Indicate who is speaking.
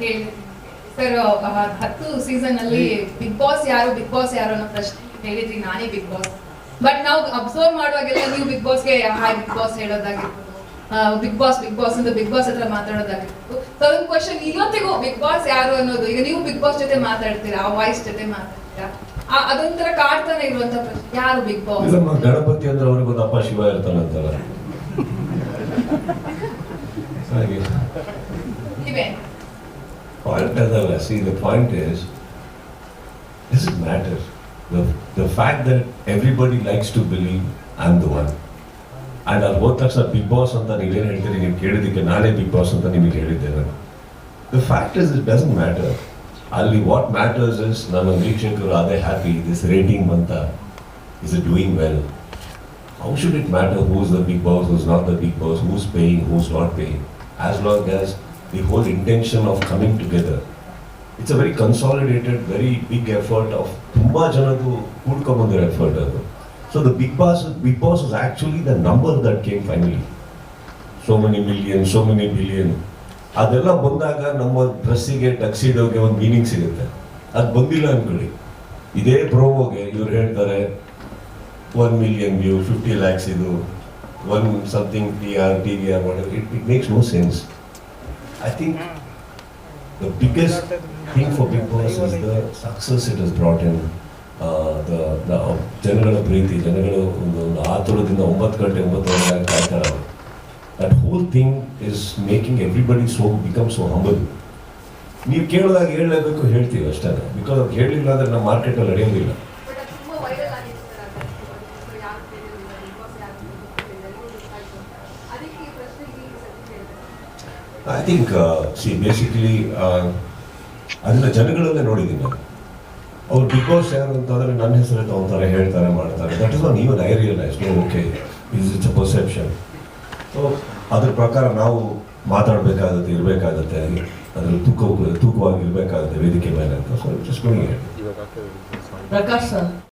Speaker 1: ಕೇಳಿದೆ ಸರ್ ಹತ್ತು ಸೀಸನ್ ಅಲ್ಲಿ ಬಿಗ್ ಬಾಸ್ ಯಾರು ಬಿಗ್ ಬಾಸ್ ಯಾರು ಅನ್ನೋ ಪ್ರಶ್ನೆ ಹೇಳಿದ್ರಿ ನಾನೇ ಬಿಗ್ ಬಾಸ್ ಬಟ್ ನಾವು ಅಬ್ಸರ್ವ್ ಮಾಡುವಾಗೆಲ್ಲ ನೀವು ಬಿಗ್ ಬಾಸ್ಗೆ ಹಾಯ್ ಬಿಗ್ ಬಾಸ್ ಹೇಳೋದಾಗಿರ್ಬೋದು ಬಿಗ್ ಬಾಸ್ ಬಿಗ್ ಬಾಸ್ ಅಂತ ಬಿಗ್ ಬಾಸ್ ಹತ್ರ ಮಾತಾಡೋದಾಗಿರ್ಬೋದು. ಸೊ ಕ್ವಶನ್ ಇವತ್ತಿಗೂ ಬಿಗ್ ಬಾಸ್ ಯಾರು ಅನ್ನೋದು ಈಗ ನೀವು ಬಿಗ್ ಬಾಸ್ ಜೊತೆ ಮಾತಾಡ್ತೀರಾ ಆ ವಾಯ್ಸ್ ಜೊತೆ ಮಾತಾಡ್ತೀರಾ? ಆ- ಅದೊಂಥರ ಕಾಡ್ತಾನೆ ಇರುವಂತ ಪ್ರಶ್ನೆ. ಯಾರು ಬಿಗ್ ಬಾಸ್
Speaker 2: ಗಣಪತಿ ಅಂದ್ರೆ ಅವ್ರಿಗೊಂದು ಅಪ್ಪ ಶಿವ ಇರ್ತಾನಂತಲ್ಲ. ಹಾಗೆ.
Speaker 1: ನೀವೇ
Speaker 2: ಪಾಯಿಂಟ್ ಅದಲ್ಲ see the point is this is matter the the fact that everybody likes to believe I am the one and ಅಲ್ಲಿ ಹೋದ ತಕ್ಷಣ ಬಿಗ್ ಬಾಸ್ ಅಂತ ನೀವೇನು ಹೇಳ್ತೀರಿ ನೀವು ಕೇಳಿದ್ದಕ್ಕೆ ನಾನೇ ಬಿಗ್ ಬಾಸ್ ಅಂತ ನಿಮಗೆ ಹೇಳಿದ್ದೆ ನಾನು the fact is it doesn't matter ಅಲ್ಲಿ ವಾಟ್ ಮ್ಯಾಟರ್ಸ್ ಇಸ್ ನನ್ನ ವೀಕ್ಷಕರು ಅದೇ ಹ್ಯಾಪಿ ದಿಸ್ ರೇಟಿಂಗ್ ಅಂತ is it doing well how should it matter who's the big boss, who's not the big boss, who's paying, who's not paying, as long as the whole intention of coming together. It's a very consolidated, very big effort of ತುಂಬ ಜನದ್ದು ಕೂಡ್ಕೊಂಬಂದಿರೋ effort ಅದು. So the Big Boss Big Boss is actually the number that came finally so many million so many billion ಅದೆಲ್ಲ ಬಂದಾಗ ನಮ್ಮ ಡ್ರೆಸ್ಸಿಗೆ ಟಕ್ಸಿಡೋಗೆ ಒಂದು meaning ಸಿಗುತ್ತೆ. ಅದು ಬಂದಿಲ್ಲ ಅಂದ್ಕೊಳ್ಳಿ ಇದೇ ಪ್ರೋಮೋಗೆ ಇವ್ರು ಹೇಳ್ತಾರೆ one million view fifty lakhs ಇದು one something T R T V R ಮಾಡೋದು it it makes no sense I think the biggest thing for Big Boss is the success it is brought in. The ಜನಗಳ ಪ್ರೀತಿ, ಜನಗಳು ಒಂದು ಒಂದು ಆತುರದಿಂದ ಒಂಬತ್ತು ಗಂಟೆ ಒಂಬತ್ತು ಕಾಯ್ತಾರೆ ಅವರು. That whole thing is making everybody so become so humble ನೀವು ಕೇಳಿದಾಗ ಹೇಳಲೇಬೇಕು, ಹೇಳ್ತೀವಿ ಅಷ್ಟೇ. ಬಿಕಾಸ್ ಅದು ಹೇಳಲಿಲ್ಲ ಅಂದರೆ ನಮ್ಮ ಮಾರ್ಕೆಟಲ್ಲಿ ನಡೆಯೋದಿಲ್ಲ. ಐ ಥಿಂಕ್ ಸಿ ಬೇಸಿಕಲಿ ಅದನ್ನ ಜನಗಳಲ್ಲೇ ನೋಡಿದ್ದೀನಿ ನಾನು. ಅವ್ರು ಬಿಗ್ ಬಾಸ್ ಯಾರು ಅಂತಂದ್ರೆ ನನ್ನ ಹೆಸರು ತಗೊಂತಾರೆ ಹೇಳ್ತಾರೆ ಮಾಡ್ತಾರೆ. That is non even I realise no okay is it's a perception so ಅದ್ರ ಪ್ರಕಾರ ನಾವು ಮಾತಾಡಬೇಕಾಗುತ್ತೆ ಇರಬೇಕಾಗುತ್ತೆ. ಅದ್ರ ತೂಕ ತೂಕವಾಗಿ ಇರಬೇಕಾಗುತ್ತೆ ವೇದಿಕೆ ಮೇಲೆ ಅಂತ. So just
Speaker 3: Prakash sir.